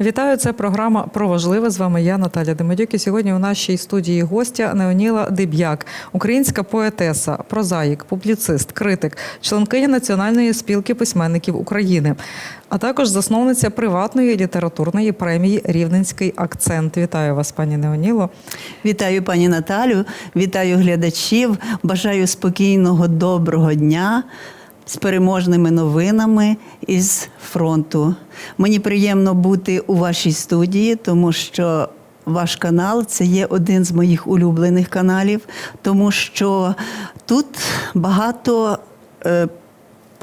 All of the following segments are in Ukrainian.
Вітаю, це програма про важливе. З вами я, Наталя Демедюк. І сьогодні у нашій студії гостя Неоніла Деб'як, українська поетеса, прозаїк, публіцист, критик, членкиня Національної спілки письменників України, а також засновниця приватної літературної премії Рівненський акцент. Вітаю вас, пані Неоніло. Вітаю пані Наталю, вітаю глядачів. Бажаю спокійного, доброго дня з переможними новинами із фронту. Мені приємно бути у вашій студії, тому що ваш канал це є один з моїх улюблених каналів, тому що тут багато.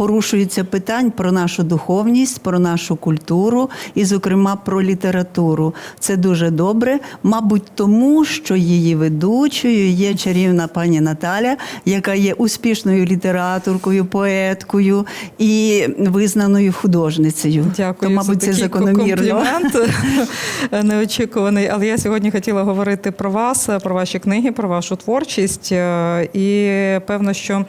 Е, Порушується питань про нашу духовність, про нашу культуру і, зокрема, про літературу. Це дуже добре, мабуть, тому що її ведучою є чарівна пані Наталя, яка є успішною літераторкою, поеткою і визнаною художницею. Дякую. То, мабуть, за це такий закономірно. комплімент неочікуваний. Але я сьогодні хотіла говорити про вас, про ваші книги, про вашу творчість. Е, І певно, що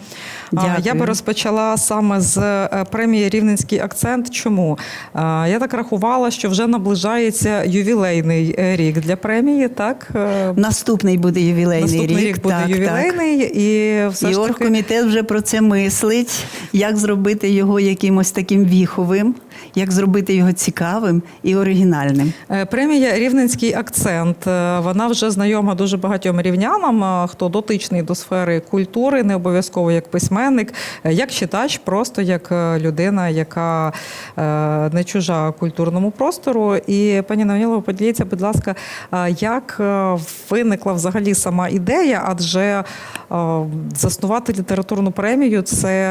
Дякую. я би розпочала саме з е, премії Рівненський акцент. Чому Е, я так рахувала, що вже наближається ювілейний рік для премії, так Е, Наступний буде ювілейний наступний рік, буде так, так. і все І ж таки оргкомітет вже про це мислить, як зробити його якимось таким віховим, як зробити його цікавим і оригінальним. Е, Премія Рівненський акцент. Е, Вона вже знайома дуже багатьом рівнянам, е, хто дотичний до сфери культури, не обов'язково як письменник, як читач, просто як людина, яка не чужа культурному простору. І пані Навнілова, поділіться, будь ласка, як виникла взагалі сама ідея, адже заснувати літературну премію це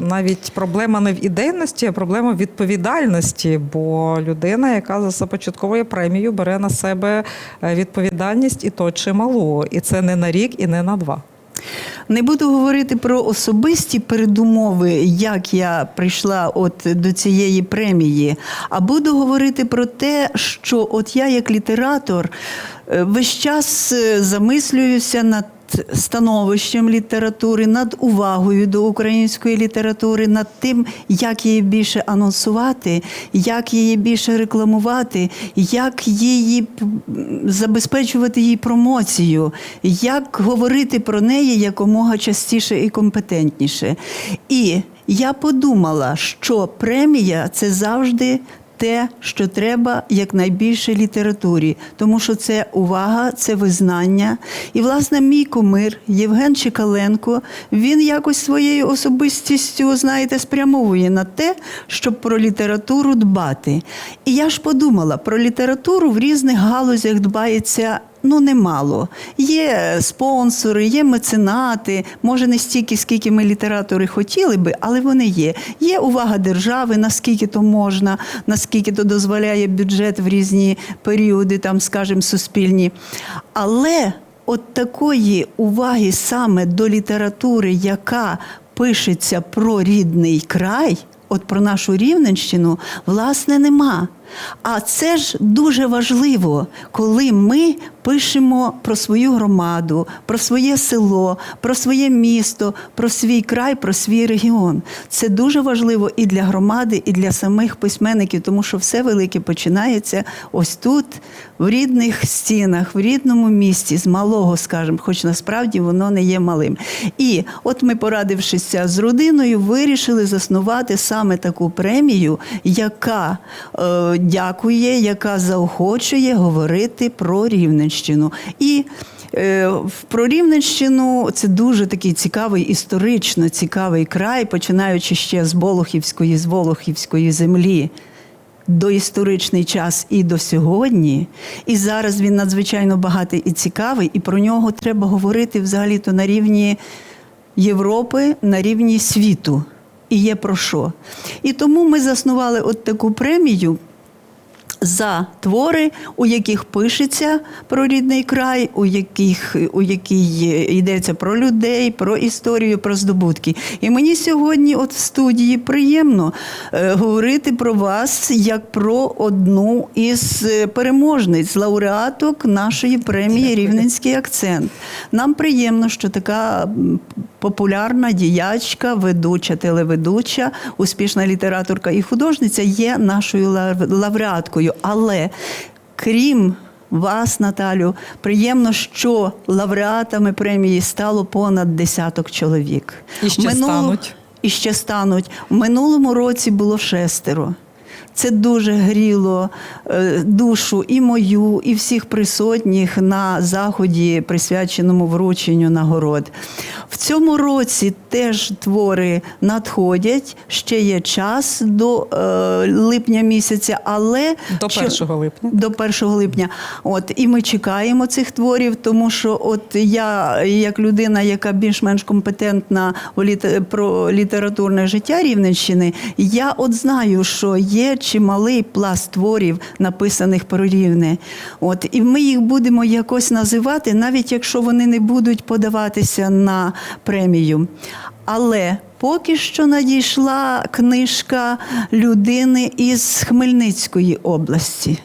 навіть проблема не в ідейності, а проблема в відповідальності. Бо людина, яка започатковує премію, бере на себе е, відповідальність і то чималу. І це не на рік, і не на два. Не буду говорити про особисті передумови, як я прийшла от до цієї премії, а буду говорити про те, що от я, як літератор, е, весь час е, замислююся над становищем літератури, над увагою до української літератури, над тим, як її більше анонсувати, як її більше рекламувати, як її забезпечувати її промоцію, як говорити про неї якомога частіше і компетентніше. І я подумала, що премія це завжди. Те, що треба якнайбільше літературі, тому що це увага, це визнання. І, власне, мій кумир Євген Чекаленко, він якось своєю особистістю, знаєте, спрямовує на те, щоб про літературу дбати. І я ж подумала, про літературу в різних галузях дбається ну немало. Є спонсори, є меценати, може не стільки, скільки ми літератори хотіли би, але вони є. Є увага держави, наскільки то можна, наскільки то дозволяє бюджет в різні періоди, там, скажімо, суспільні. Але от такої уваги саме до літератури, яка пишеться про рідний край. От про нашу Рівненщину, власне, нема. А це ж дуже важливо, коли ми пишемо про свою громаду, про своє село, про своє місто, про свій край, про свій регіон. Це дуже важливо і для громади, і для самих письменників, тому що все велике починається ось тут, в рідних стінах, в рідному місті, з малого, скажімо, хоч насправді воно не є малим. І от ми, порадившися з родиною, вирішили заснувати саме таку премію, яка е, дякує, яка заохочує говорити про Рівненщину. І е, про Рівненщину це дуже такий цікавий, історично цікавий край, починаючи ще з Болохівської, з Волохівської землі. Доісторичний час і до сьогодні, і зараз він надзвичайно багатий і цікавий, і про нього треба говорити взагалі-то на рівні Європи, на рівні світу. І є про що. І тому ми заснували от таку премію за твори, у яких пишеться про рідний край, у яких у якій йдеться про людей, про історію, про здобутки. І мені сьогодні, от в студії, приємно е, говорити про вас як про одну із е, переможниць, лауреаток нашої премії Рівненський акцент. Нам приємно, що така популярна діячка, ведуча, телеведуча, успішна літераторка і художниця є нашою лауреаткою. Інтригою. Але крім вас, Наталю, приємно, що лауреатами премії стало понад десяток чоловік. І ще стануть. І ще стануть. В минулому році було шестеро. Це дуже гріло е, душу і мою, і всіх присутніх на заході, присвяченому врученню нагород. В цьому році теж твори надходять. Ще є час до е, липня місяця, але До що- липня. до 1 липня. От і ми чекаємо цих творів, тому що от я, як людина, яка більш-менш компетентна у літе- про літературне життя Рівненщини, я от знаю, що є чималий пласт творів, написаних про рівне. От і ми їх будемо якось називати, навіть якщо вони не будуть подаватися на премію. Але поки що надійшла книжка людини із Хмельницької області.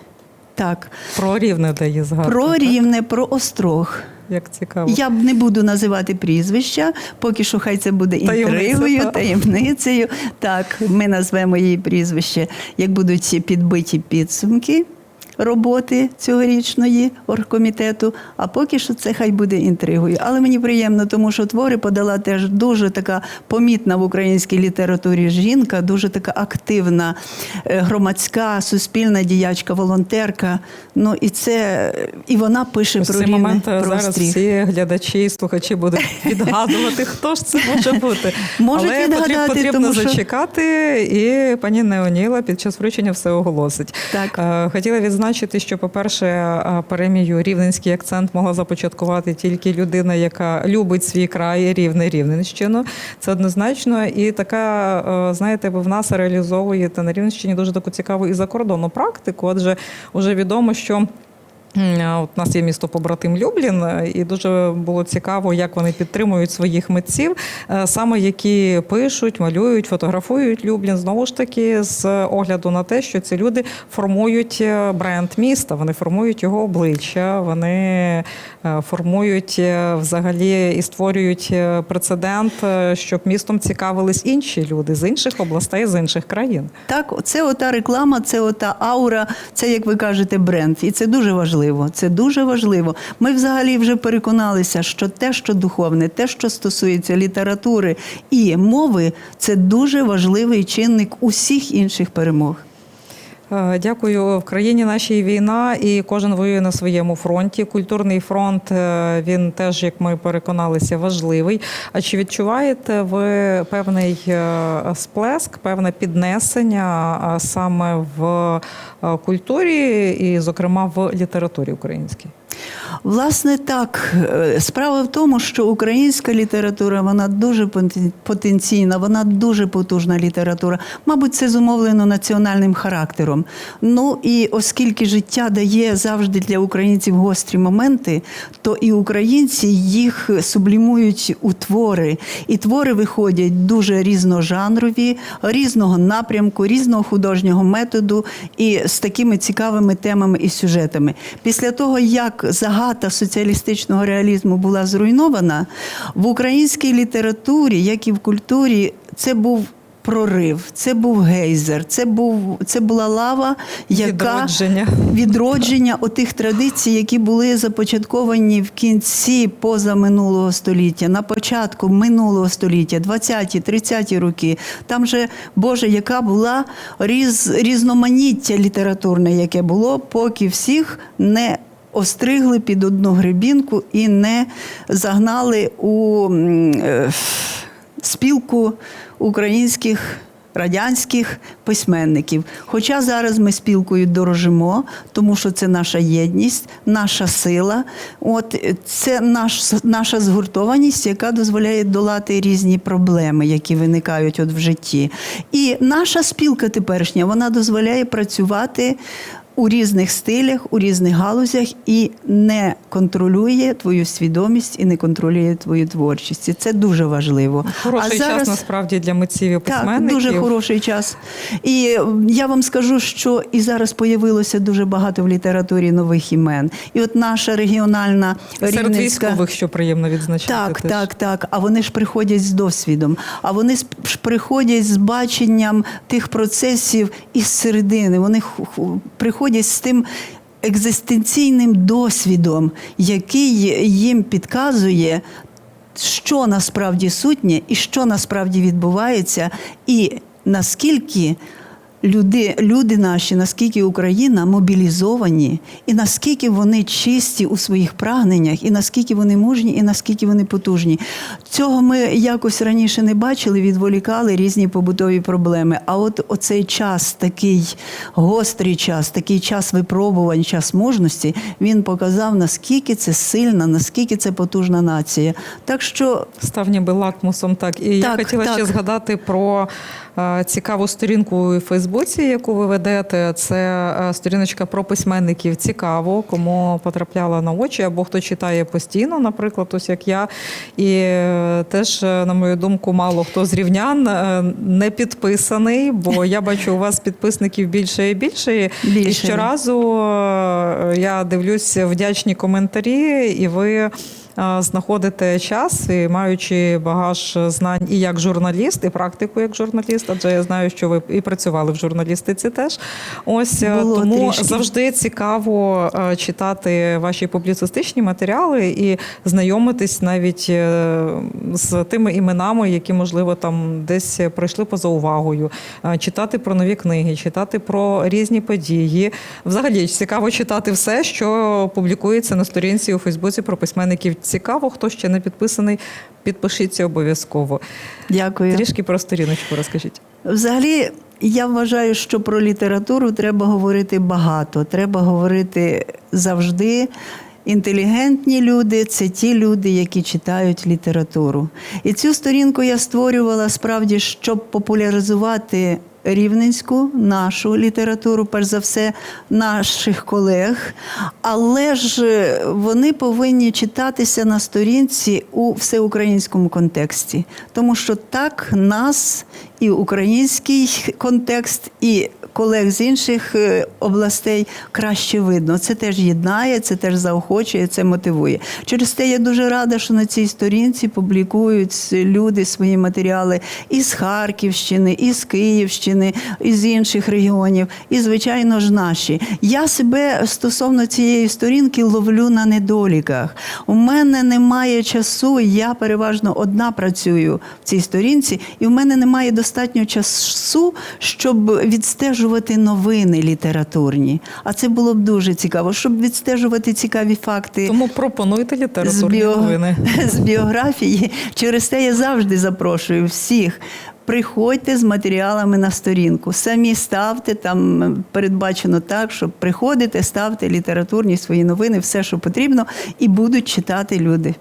Так, Про рівне дає згадку. про так? рівне, про острог. Як цікаво. Я б не буду називати прізвища, поки що хай це буде інтригою, так. таємницею. Так, ми назвемо її прізвище, як будуть підбиті підсумки роботи цьогорічної оргкомітету. А поки що це хай буде інтригою. Але мені приємно, тому що твори подала теж дуже така помітна в українській літературі жінка, дуже така активна, е, громадська, суспільна діячка, волонтерка. Ну і це і вона пише Ось про цей рівне, момент е, про зараз всі глядачі і слухачі будуть відгадувати, хто ж це може бути. Можуть Але відгадати, потрібно, потрібно тому що- зачекати, і пані Неоніла під час вручення все оголосить. Так. Е, Хотіла відзначити, що, по-перше, е, премію Рівненський акцент могла започаткувати тільки людина, яка любить свій край, рівне Рівненщину. Це однозначно. І така, е, знаєте, в нас реалізовуєте на Рівненщині дуже таку цікаву і закордонну практику. Адже вже відомо, що. От нас є місто побратим Люблін, е, і дуже було цікаво, як вони підтримують своїх митців, е, саме які пишуть, малюють, фотографують Люблін. Знову ж таки, з огляду на те, що ці люди формують е, бренд міста, вони формують його обличчя, вони формують взагалі і створюють прецедент, щоб містом цікавились інші люди з інших областей, з інших країн. Так, це ота реклама, це ота аура, це, як ви кажете, бренд. І це дуже важливо. Це дуже важливо. Ми взагалі вже переконалися, що те, що духовне, те, що стосується літератури і мови, це дуже важливий чинник усіх інших перемог. Е, Дякую. В країні нашій війна, і кожен воює на своєму фронті. Культурний фронт е, він теж, як ми переконалися, важливий. А чи відчуваєте ви певний е, сплеск, певне піднесення саме в культурі, і, зокрема, в літературі українській? Власне, так. Е, Справа в тому, що українська література вона дуже потенційна, вона дуже потужна література. Мабуть, це зумовлено національним характером. Ну і оскільки життя дає завжди для українців гострі моменти, то і українці їх сублімують у твори. І твори виходять дуже різножанрові, різного напрямку, різного художнього методу і з такими цікавими темами і сюжетами. Після того, як загата соціалістичного реалізму була зруйнована, в українській літературі, як і в культурі, це був. Прорив, це був гейзер, це був це була лава, яка Відродження. відродження отих традицій, які були започатковані в кінці позаминулого століття, на початку минулого століття, 20-ті, 30-ті роки. Там же, Боже, яка була різ, різноманіття літературне, яке було, поки всіх не остригли під одну гребінку і не загнали у е, спілку українських. Радянських письменників. Хоча зараз ми спілкою дорожимо, тому що це наша єдність, наша сила, от е, це наш, наша згуртованість, яка дозволяє долати різні проблеми, які виникають от в житті. І наша спілка теперішня вона дозволяє працювати у різних стилях, у різних галузях і не контролює твою свідомість і не контролює твою творчість. І це дуже важливо. Хороший час насправді для митців і Так, дуже хороший час. І я вам скажу, що і зараз появилося дуже багато в літературі нових імен. І от наша регіональна Серед рівненська... військових, що приємно відзначати. Так, теж. так, так. А вони ж приходять з досвідом, а вони ж приходять з баченням тих процесів із середини. Вони приходять. Приходять з тим екзистенційним досвідом, який їм підказує, що насправді сутнє і що насправді відбувається, і наскільки. Люди, люди наші, наскільки Україна мобілізовані, і наскільки вони чисті у своїх прагненнях, і наскільки вони мужні, і наскільки вони потужні. Цього ми якось раніше не бачили, відволікали різні побутові проблеми. А от оцей час, такий гострий час, такий час випробувань, час мужності, він показав, наскільки це сильна, наскільки це потужна нація. Так що Став ніби лакмусом, так. І я Так, хотіла ще згадати про е, цікаву сторінку у Фейсбуці, яку ви ведете. Це е, сторіночка про письменників. Цікаво, кому потрапляла на очі, або хто читає постійно, наприклад, ось як я. І е, теж, е, на мою думку, мало хто з рівнян не підписаний, бо я бачу у вас підписників більше і більше. І Більше, щоразу е, я дивлюсь вдячні коментарі, і ви е, знаходите час і маючи багаж знань і як журналіст, і практику як журналіст, адже я знаю, що ви і працювали в журналістиці теж. Ось е, Було тому трішки. завжди цікаво е, читати ваші публіцистичні матеріали і знайомитись навіть з тими іменами, які можливо там десь пройшли поза увагою, читати про нові книги, читати про різні події. Взагалі цікаво читати все, що публікується на сторінці у Фейсбуці про письменників. Цікаво, хто ще не підписаний, підпишіться обов'язково. дякую. Трішки про сторіночку розкажіть. Взагалі, я вважаю, що про літературу треба говорити багато. Треба говорити завжди. Інтелігентні люди це ті люди, які читають літературу. І цю сторінку я створювала справді, щоб популяризувати рівненську нашу літературу, перш за все, наших колег. Але ж е, вони повинні читатися на сторінці у всеукраїнському контексті, тому що так нас і український контекст, і колег з інших е, областей краще видно. Це теж єднає, це теж заохочує, це мотивує. Через те я дуже рада, що на цій сторінці публікують люди свої матеріали із Харківщини, із Київщини, із інших регіонів, і, звичайно ж, наші. Я себе стосовно цієї сторінки ловлю на недоліках. У мене немає часу, я переважно одна працюю в цій сторінці, і в мене немає достатньо часу, щоб відстежувати новини літературні. А це було б дуже цікаво, щоб відстежувати цікаві факти Тому пропонуйте з, літературні біо- новини. з біографії. Через те я завжди запрошую всіх. Приходьте з матеріалами на сторінку. Самі ставте там передбачено так, що приходите, ставте літературні свої новини, все, що потрібно, і будуть читати люди,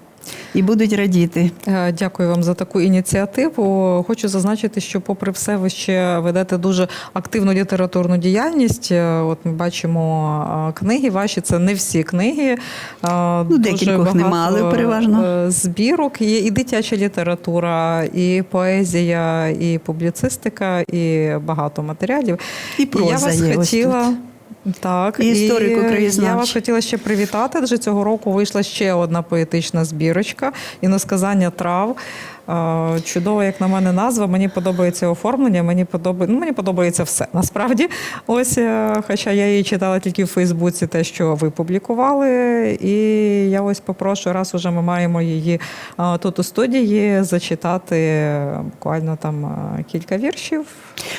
і будуть радіти. Е, Дякую вам за таку ініціативу. Хочу зазначити, що, попри все, ви ще ведете дуже активну літературну діяльність. Е, От ми бачимо е, книги ваші, це не всі книги. Дуже декількох нема, але переважно. збірок. Є і дитяча література, і поезія, і публіцистика, і багато матеріалів. І я вас є ось хотіла. Так, І історико-краєзнавча. я вас хотіла ще привітати. Адже цього року вийшла ще одна поетична збірочка іносказання трав. Чудова, як на мене, назва. Мені подобається оформлення. Мені подобається, ну, мені подобається все. Насправді, ось, е, хоча я її читала тільки в Фейсбуці, те, що ви публікували. І я ось попрошу, раз уже ми маємо її тут у студії, зачитати е, буквально там е, кілька віршів.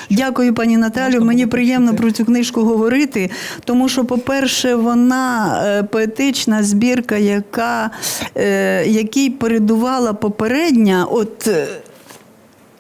Дякую, пані Наталю. Можна Мені приємно про цю книжку говорити, тому що, по-перше, вона поетична збірка, яка, якій передувала попередня. От е,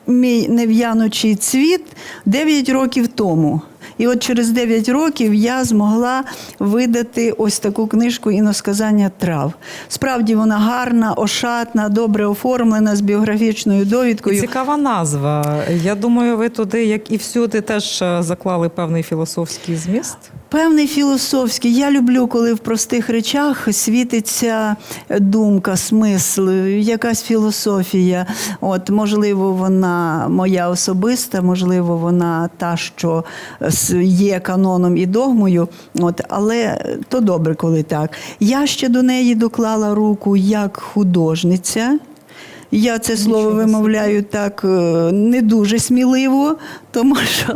мій нев'янучий цвіт 9 років тому. І от через 9 років я змогла видати ось таку книжку іносказання трав. Справді вона гарна, ошатна, добре оформлена з біографічною довідкою. Цікава назва. Я думаю, ви туди, як і всюди, теж е, заклали певний філософський зміст. Певний філософський. Я люблю, коли в простих речах світиться думка, смисл, якась філософія. От, можливо, вона моя особиста, можливо, вона та, що є каноном і догмою. От, але то добре, коли так. Я ще до неї доклала руку як художниця. Я це слово вимовляю так е, не дуже сміливо, тому що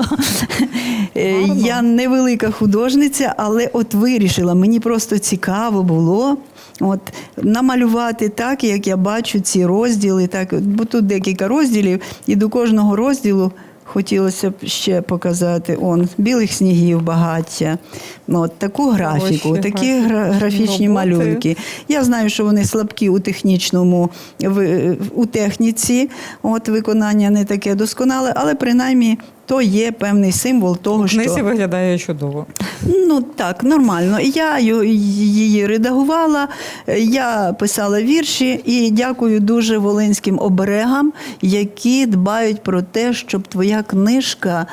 е, я невелика художниця, але от вирішила, мені просто цікаво було. От намалювати так, як я бачу ці розділи, так бо тут декілька розділів, і до кожного розділу хотілося б ще показати он білих снігів багаття. От таку графіку, Ось такі гра- графічні роботи. малюнки. Я знаю, що вони слабкі у технічному в- у техніці. От виконання не таке досконале, але принаймні то є певний символ того, що книзі що виглядає чудово. ну так нормально. Я її редагувала, я писала вірші і дякую дуже волинським оберегам, які дбають про те, щоб твоя книжка.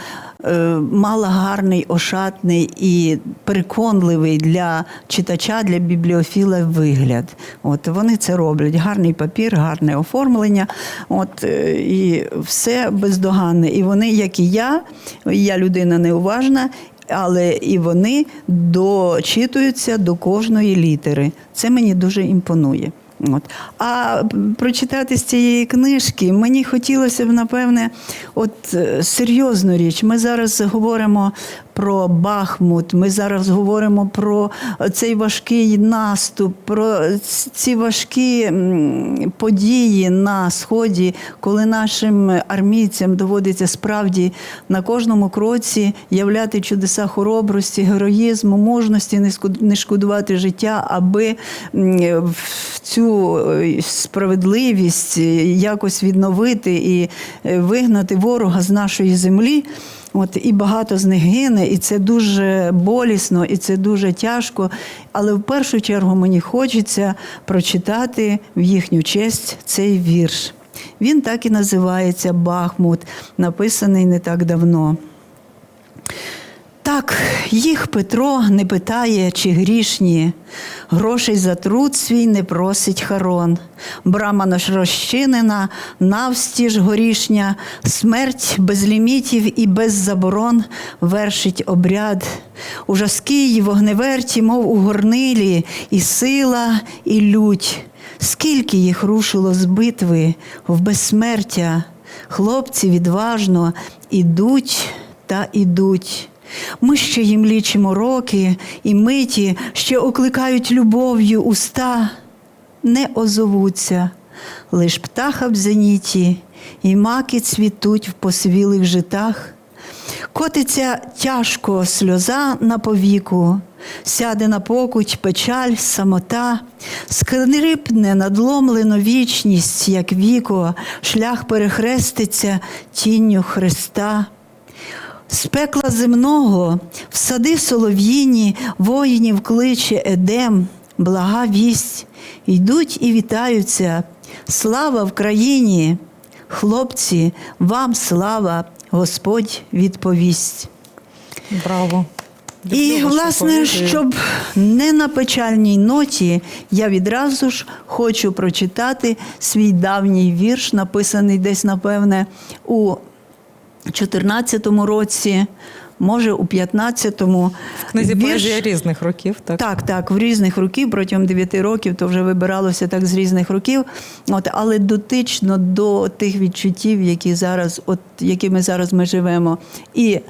Е, Мала гарний, ошатний і переконливий для читача, для бібліофіла вигляд. От вони це роблять. Гарний папір, гарне оформлення. От е, і все бездоганне. І вони, як і я, я людина неуважна, але і вони дочитуються до кожної літери. Це мені дуже імпонує. От. А прочитати з цієї книжки мені хотілося б, напевне, от е, серйозну річ. Ми зараз говоримо про Бахмут, ми зараз говоримо про цей важкий наступ, про ці важкі події на сході, коли нашим армійцям доводиться справді на кожному кроці являти чудеса хоробрості, героїзму, мужності, не шкодувати життя, аби в цю е, справедливість якось відновити і е, вигнати ворога з нашої землі. От і багато з них гине, і це дуже болісно, і це дуже тяжко. Але в першу чергу мені хочеться прочитати в їхню честь цей вірш. Він так і називається Бахмут, написаний не так давно. Так, їх Петро не питає, чи грішні, грошей за труд свій не просить харон. Брама наш розчинена, навстіж горішня, смерть без лімітів і без заборон вершить обряд. У жаскій вогневерті, мов у горнилі, і сила, і лють. Скільки їх рушило з битви в безсмертя, хлопці відважно ідуть та ідуть. Ми ще їм лічимо роки і миті, ще окликають любов'ю уста, не озовуться, лиш птаха в зеніті, і маки цвітуть в посвілих житах. Котиться тяжко сльоза на повіку, сяде на покуть печаль, самота, скрипне надломлено вічність, як віко, шлях перехреститься тінню Христа. З пекла земного в сади солов'їні воїнів кличе Едем, блага вість, йдуть і вітаються. Слава в країні! Хлопці, вам слава, Господь відповість. Браво. І, Люблю власне, щоб не на печальній ноті, я відразу ж хочу прочитати свій давній вірш, написаний десь, напевне, у 14-му році, може, у 15-му. в книзі Вірш- поезія різних років, так? так, так, в різних років, протягом 9 років, то вже вибиралося так з різних років. От, але дотично до тих відчуттів, які зараз, от, якими зараз ми живемо. І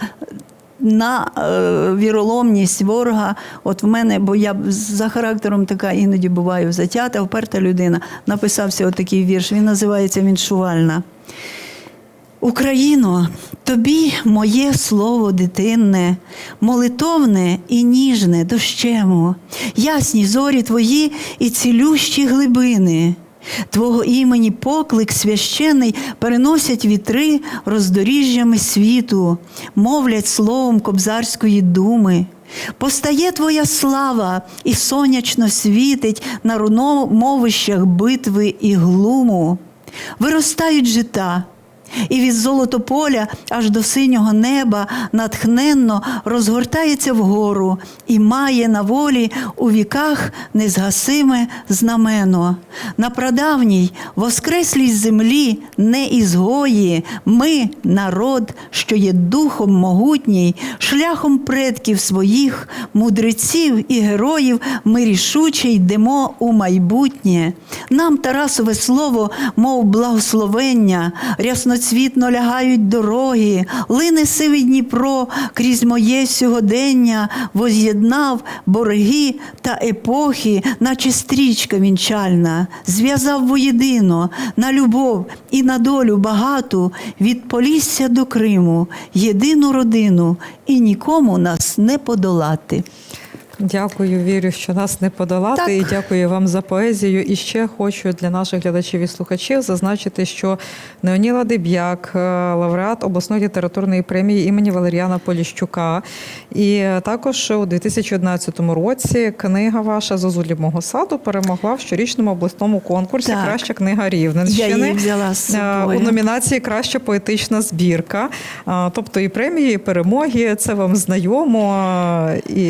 на е, віроломність ворога, от в мене, бо я за характером така іноді буваю затята, вперта людина, написався отакий вірш. Він називається Віншувальна. Україно, тобі моє слово дитинне, молитовне і ніжне дощему, ясні зорі твої і цілющі глибини. Твого імені поклик священий переносять вітри роздоріжжями світу, мовлять словом кобзарської думи. Постає твоя слава і сонячно світить на руно- мовищах битви і глуму. Виростають жита, І від золотополя аж до синього неба натхненно розгортається вгору і має на волі у віках незгасиме знамено. На прадавній воскреслій землі не ізгої, ми народ, що є духом могутній, шляхом предків своїх, мудреців і героїв, ми рішуче йдемо у майбутнє. Нам Тарасове слово, мов благословення, рясноцвітно лягають дороги, лине сивий Дніпро. Крізь моє сьогодення, воз'єднав борги та епохи, наче стрічка вінчальна, зв'язав воєдино на любов і на долю багату. Від Полісся до Криму, єдину родину, і нікому нас не подолати. Дякую, вірю, що нас не подолати. Так. І дякую вам за поезію. І ще хочу для наших глядачів і слухачів зазначити, що Неоніла Деб'як, е, лауреат обласної літературної премії імені Валеріана Поліщука. І також у 2011 році книга ваша Зозулі мого саду перемогла в щорічному обласному конкурсі Так. Краща книга Рівненщини. Я її взяла з Е, собою. у номінації Краща поетична збірка. Тобто і премії, і перемоги, це вам знайомо. І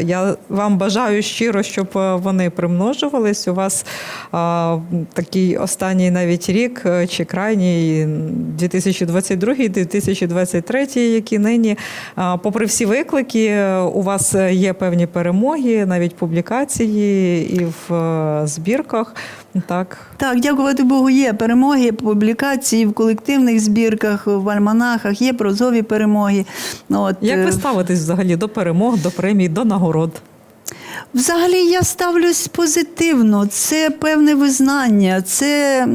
я вам бажаю щиро, щоб е, вони примножувались. У вас а, такий останній навіть рік е, чи крайній 2022-2023, які нині, а, попри всі виклики, е, у вас є певні перемоги, навіть публікації і в збірках. Так, Так, дякувати Богу, є перемоги, публікації в колективних збірках, в альманахах, є прозові перемоги. От, Як ви ставитесь взагалі до перемог, до премій, до нагород? Взагалі я ставлюсь позитивно. Це певне визнання, це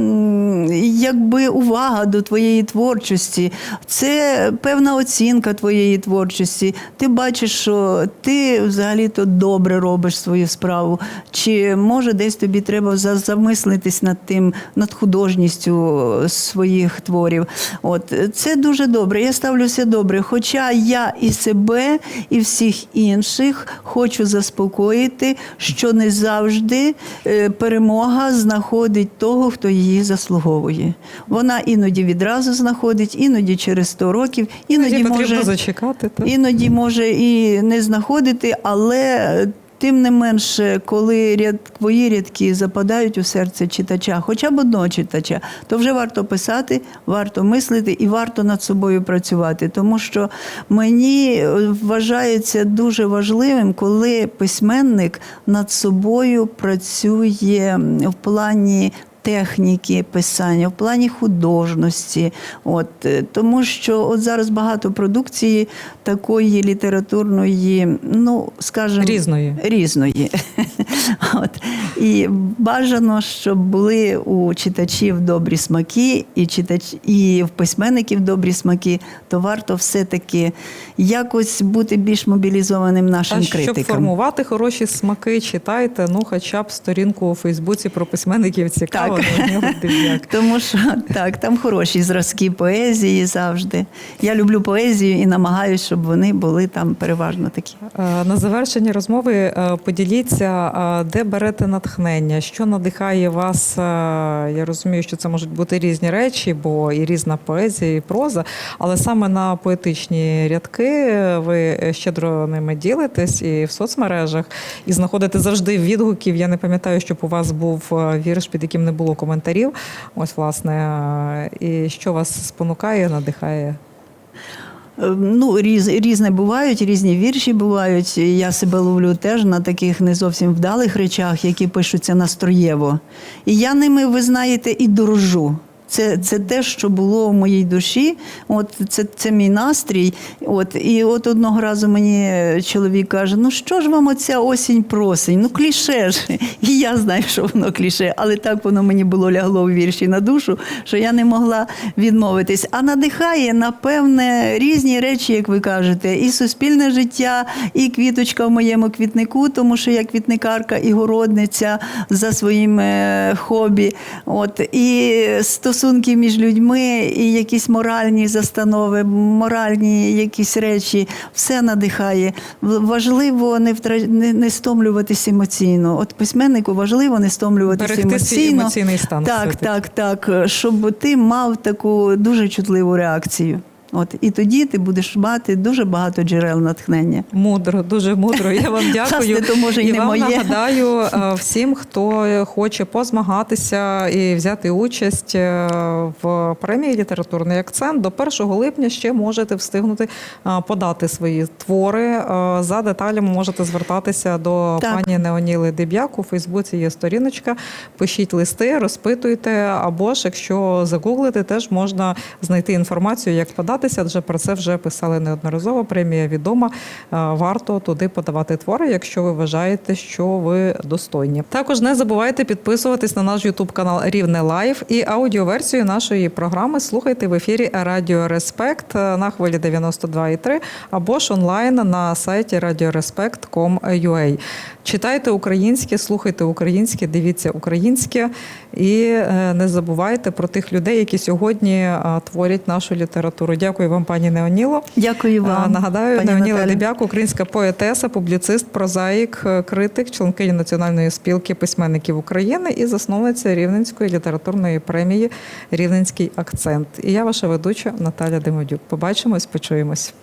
якби увага до твоєї творчості, це певна оцінка твоєї творчості. Ти бачиш, що ти взагалі-то добре робиш свою справу. Чи може десь тобі треба за- замислитись над тим, над художністю своїх творів. От це дуже добре. Я ставлюся добре. Хоча я і себе, і всіх інших хочу заспокоїти, що не завжди е, перемога знаходить того, хто її заслуговує. Вона іноді відразу знаходить, іноді через 100 років, іноді Іноді може зачекати. Так? іноді може і не знаходити, але тим не менше, коли ряд, твої рядки западають у серце читача, хоча б одного читача, то вже варто писати, варто мислити і варто над собою працювати. Тому що мені е, вважається дуже важливим, коли письменник над собою працює в плані техніки писання, в плані художності. От, е, тому що от зараз багато продукції такої літературної, ну, скажімо, Різної. різної. От. І бажано, щоб були у читачів добрі смаки, і, читач, і в письменників добрі смаки, то варто все-таки якось бути більш мобілізованим нашим Та щоб формувати хороші смаки, читайте ну, хоча б сторінку у Фейсбуці про письменників цікаво. Тому що так, там хороші зразки поезії завжди. Я люблю поезію і намагаюся, щоб вони були там переважно такі. Е, На завершення розмови е, поділіться, е, де берете натхнення, що надихає вас. Я розумію, що це можуть бути різні речі, бо і різна поезія, і проза, але саме на поетичні рядки ви щедро ними ділитесь і в соцмережах, і знаходите завжди відгуків. Я не пам'ятаю, щоб у вас був вірш, під яким не було коментарів. Ось, власне, і що вас спонукає, надихає. Е, Ну, різ, різне бувають, різні вірші бувають. Я себе ловлю теж на таких не зовсім вдалих речах, які пишуться настроєво. І я ними, ви знаєте, і дорожу. Це, це те, що було в моїй душі. От це, це мій настрій. От і от одного разу мені чоловік каже: ну що ж вам оця осінь просень? Ну кліше ж. І я знаю, що воно кліше, але так воно мені було лягло в вірші на душу, що я не могла відмовитись. А надихає, напевне, різні речі, як ви кажете, і суспільне життя, і квіточка в моєму квітнику, тому що я квітникарка і городниця за своїм е, хобі. От і стосовно стосунки між людьми і якісь моральні застанови, моральні якісь речі, все надихає. Важливо не, втра... не, не стомлюватись емоційно. От письменнику важливо не стомлюватись Берегти емоційно. емоційний стан Так, так, так. Щоб ти мав таку дуже чутливу реакцію. От і тоді ти будеш мати дуже багато джерел натхнення. Мудро, дуже мудро. Я вам дякую. Власне, то, може, і і не вам моє. нагадаю е, всім, хто хоче позмагатися і взяти участь е, в премії Літературний акцент. До 1 липня ще можете встигнути е, подати свої твори. За деталями можете звертатися до Так. пані Неоніли Деб'як. У Фейсбуці є сторіночка. Пишіть листи, розпитуйте. Або ж якщо загуглити, теж можна знайти інформацію, як податися. Адже про це вже писали неодноразово. Премія відома. Е, Варто туди подавати твори, якщо ви вважаєте, що ви достойні. Також не забувайте підписуватись на наш Ютуб канал Рівне Лайф і аудіоверсію нашої програми слухайте в ефірі Радіо Респект е, на хвилі 92,3 або ж онлайн на сайті radiorespect.com.ua. Читайте українське, слухайте українське, дивіться українське і е, не забувайте про тих людей, які сьогодні творять нашу літературу. Дякую вам, пані Неоніло. Дякую вам. Нагадаю, пані Неоніла. Дебяк, українська поетеса, публіцист, прозаїк, е, критик, членкиня Національної спілки письменників України і засновниця Рівненської літературної премії Рівненський акцент. І я ваша ведуча Наталя Демодюк. Побачимось, почуємось.